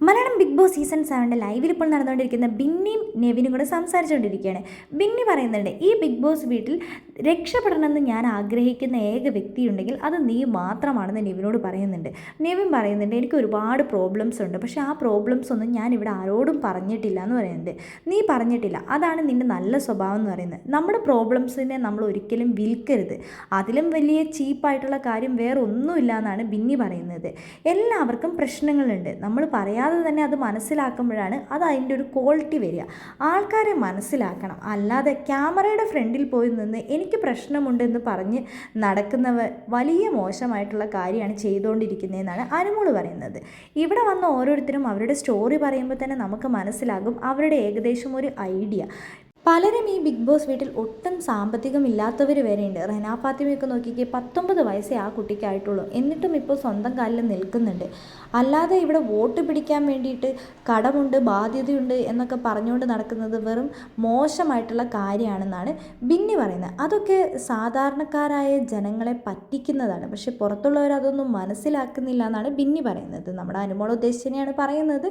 మన big boss season സെവന്റെ ലൈവിൽ ഇപ്പോൾ നടന്നുകൊണ്ടിരിക്കുന്ന ബിന്നിയും നെവിനും കൂടെ സംസാരിച്ചുകൊണ്ടിരിക്കുകയാണ്. ബിന്നി പറയുന്നുണ്ട് ഈ ബിഗ് ബോസ് വീട്ടിൽ രക്ഷപ്പെടണമെന്ന് ഞാൻ ആഗ്രഹിക്കുന്ന ഏക വ്യക്തി ഉണ്ടെങ്കിൽ അത് നീ മാത്രമാണെന്ന് നെവിനോട് പറയുന്നുണ്ട്. നെവിൻ പറയുന്നുണ്ട് എനിക്ക് ഒരുപാട് പ്രോബ്ലംസ് ഉണ്ട്. പക്ഷേ ആ പ്രോബ്ലംസ് ഒന്നും ഞാൻ ഇവിടെ ആരോടും പറഞ്ഞിട്ടില്ല എന്ന് പറയുന്നുണ്ട്. നീ പറഞ്ഞിട്ടില്ല. അതാണ് നിന്റെ നല്ല സ്വഭാവം എന്ന് പറയുന്നത്. നമ്മുടെ പ്രോബ്ലംസിനെ നമ്മൾ ഒരിക്കലും വിൽക്കരുത്. അതിലും വലിയ ചീപ്പായിട്ടുള്ള കാര്യം വേറെ ഒന്നുമില്ല എന്നാണ് ബിന്നി പറയുന്നത്. എല്ലാവർക്കും പ്രശ്നങ്ങളുണ്ട്. നമ്മൾ പറയാതെ തന്നെ അത് മനസ്സിലാക്കുമ്പോഴാണ് അത് അതിന്റെ ഒരു ക്വാളിറ്റി വരിക. ആൾക്കാരെ മനസ്സിലാക്കണം. അല്ലാതെ ക്യാമറയുടെ ഫ്രണ്ടിൽ പോയി നിന്ന് എനിക്ക് പ്രശ്നമുണ്ടെന്ന് പറഞ്ഞ് നടക്കുന്നവർ വലിയ മോശമായിട്ടുള്ള കാര്യമാണ് ചെയ്തുകൊണ്ടിരിക്കുന്നതെന്നാണ് അനുമോൾ പറയുന്നത്. ഇവിടെ വന്ന ഓരോരുത്തരും അവരുടെ സ്റ്റോറി പറയുമ്പോൾ തന്നെ നമുക്ക് മനസ്സിലാകും. അവരുടെ ഏകദേശം ഒരു ഐഡിയ പലരും ഈ ബിഗ് ബോസ് വീട്ടിൽ ഒട്ടും സാമ്പത്തികമില്ലാത്തവർ വരെയുണ്ട്. റെനാ ഫാത്തിമയൊക്കെ നോക്കിക്കേ പത്തൊമ്പത് വയസ്സേ ആ കുട്ടിക്കായിട്ടുള്ളൂ. എന്നിട്ടും ഇപ്പോൾ സ്വന്തം കാലിൽ നിൽക്കുന്നുണ്ട്. അല്ലാതെ ഇവിടെ വോട്ട് പിടിക്കാൻ വേണ്ടിയിട്ട് കടമുണ്ട് ബാധ്യതയുണ്ട് എന്നൊക്കെ പറഞ്ഞുകൊണ്ട് നടക്കുന്നത് വെറും മോശമായിട്ടുള്ള കാര്യമാണെന്നാണ് ബിന്നി പറയുന്നത്. അതൊക്കെ സാധാരണക്കാരായ ജനങ്ങളെ പറ്റിക്കുന്നതാണ്. പക്ഷെ പുറത്തുള്ളവർ അതൊന്നും മനസ്സിലാക്കുന്നില്ല എന്നാണ് ബിന്നി പറയുന്നത്. നമ്മുടെ അനുമോൾ ഉദ്ദേശിച്ചതിനെയാണ് പറയുന്നത്.